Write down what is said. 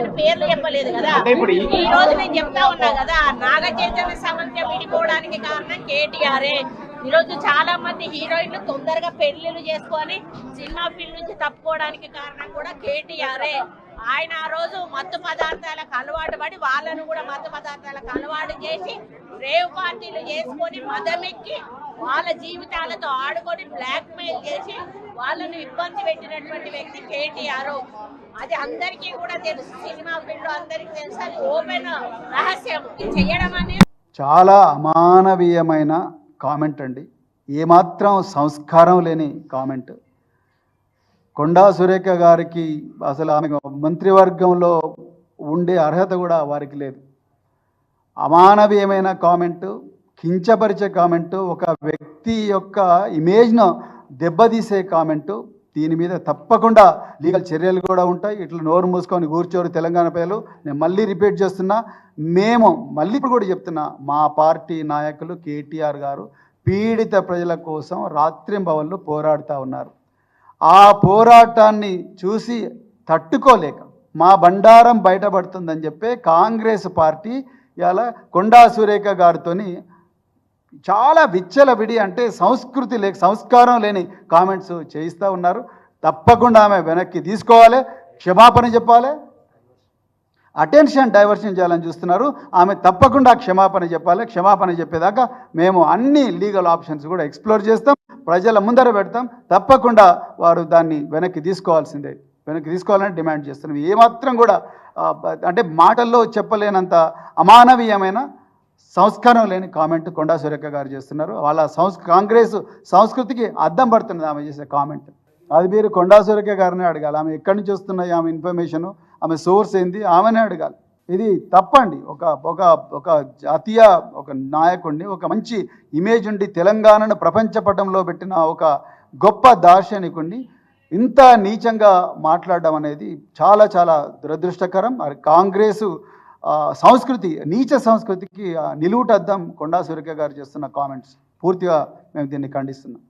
నేను పేర్లు చెప్పలేదు కదా. ఈ రోజు నేను చెప్తా ఉన్నా కదా నాగ చైతన్య సమంత విడిపోవడానికి కారణం కేటీఆర్ఏ ఈ రోజు చాలా మంది హీరోయిన్లు తొందరగా పెళ్ళిళ్ళు చేసుకొని సినిమా ఫీల్డ్ నుంచి తప్పుకోవడానికి కారణం కూడా కేటీఆర్ఏ ఆయన ఆ రోజు మత్తు పదార్థాలకు అలవాటు పడి వాళ్ళను కూడా మత్తు పదార్థాలకు అలవాటు చేసి రేవ్ పార్టీలు చేసుకొని మదమెక్కి వాళ్ళ జీవితాలతో ఆడుకొని బ్లాక్ మెయిల్ చేసి వాళ్ళను ఇబ్బంది పెట్టినటువంటి వ్యక్తి కేటీఆర్. అది అందరికీ కూడా తెలుసు. సినిమా ఫీల్డ్ అందరికీ తెలుసు. అది ఓపెన్ రహస్యం. చేయడం అనేది చాలా అమానవీయమైన కామెంట్ అండి. ఏమాత్రం సంస్కారం లేని కామెంట్ కొండా సురేఖ గారికి అసలు ఆమె మంత్రివర్గంలో ఉండే అర్హత కూడా వారికి లేదు. అమానవీయమైన కామెంటు కించపరిచే కామెంటు ఒక వ్యక్తి యొక్క ఇమేజ్ను దెబ్బతీసే కామెంటు. దీని మీద తప్పకుండా లీగల్ చర్యలు కూడా ఉంటాయి. ఇట్లా నోరు మూసుకొని కూర్చోరు తెలంగాణ ప్రజలు. నేను మళ్ళీ రిపీట్ చేస్తున్నా మేము మళ్ళీ ఇప్పుడు కూడా చెప్తున్నా మా పార్టీ నాయకులు కేటీఆర్ గారు పీడిత ప్రజల కోసం రాత్రింబవళ్ళు పోరాడుతూ ఉన్నారు. ఆ పోరాటాన్ని చూసి తట్టుకోలేక మా బండారం బయటపడుతుందని చెప్పి కాంగ్రెస్ పార్టీ ఇలా కొండా సురేఖ గారితోని చాలా విచ్చలవిడి అంటే సంస్కృతి లేక సంస్కారం లేని కామెంట్స్ చేయిస్తూ ఉన్నారు. తప్పకుండా ఆమె వెనక్కి తీసుకోవాలి. క్షమాపణ చెప్పాలి. అటెన్షన్ డైవర్షన్ చేయాలని చూస్తున్నారు. ఆమె తప్పకుండా క్షమాపణ చెప్పాలి. క్షమాపణ చెప్పేదాకా మేము అన్ని లీగల్ ఆప్షన్స్ కూడా ఎక్స్ప్లోర్ చేస్తాం. ప్రజల ముందర పెడతాం. తప్పకుండా వారు దాన్ని వెనక్కి తీసుకోవాల్సిందే. వెనక్కి తీసుకోవాలని డిమాండ్ చేస్తున్నాం. ఏమాత్రం కూడా అంటే మాటల్లో చెప్పలేనంత అమానవీయమైన సంస్కారం లేని కామెంట్ కొండా సురేఖ గారు చేస్తున్నారు. వాళ్ళ సంస్ కాంగ్రెస్ సంస్కృతికి అద్దం పడుతున్నది ఆమె చేసే కామెంట్. అది మీరు కొండా సురేఖ గారిని అడగాలి. ఆమె ఎక్కడి నుంచి వస్తున్నాయి ఆమె ఇన్ఫర్మేషన్ ఆమె సోర్స్ ఏంది ఆమెనే అడగాలి. ఇది తప్పండి. ఒక ఒక ఒక జాతీయ ఒక నాయకుడిని ఒక మంచి ఇమేజ్ ఉండి తెలంగాణను ప్రపంచ పటంలో పెట్టిన ఒక గొప్ప దార్శనికుడిని ఇంత నీచంగా మాట్లాడడం అనేది చాలా చాలా దురదృష్టకరం. మరి కాంగ్రెసు సంస్కృతి నీచ సంస్కృతికి నిలువుటద్దం కొండా సురేఖ గారు చేస్తున్న కామెంట్స్. పూర్తిగా మేము దీన్ని ఖండిస్తున్నాం.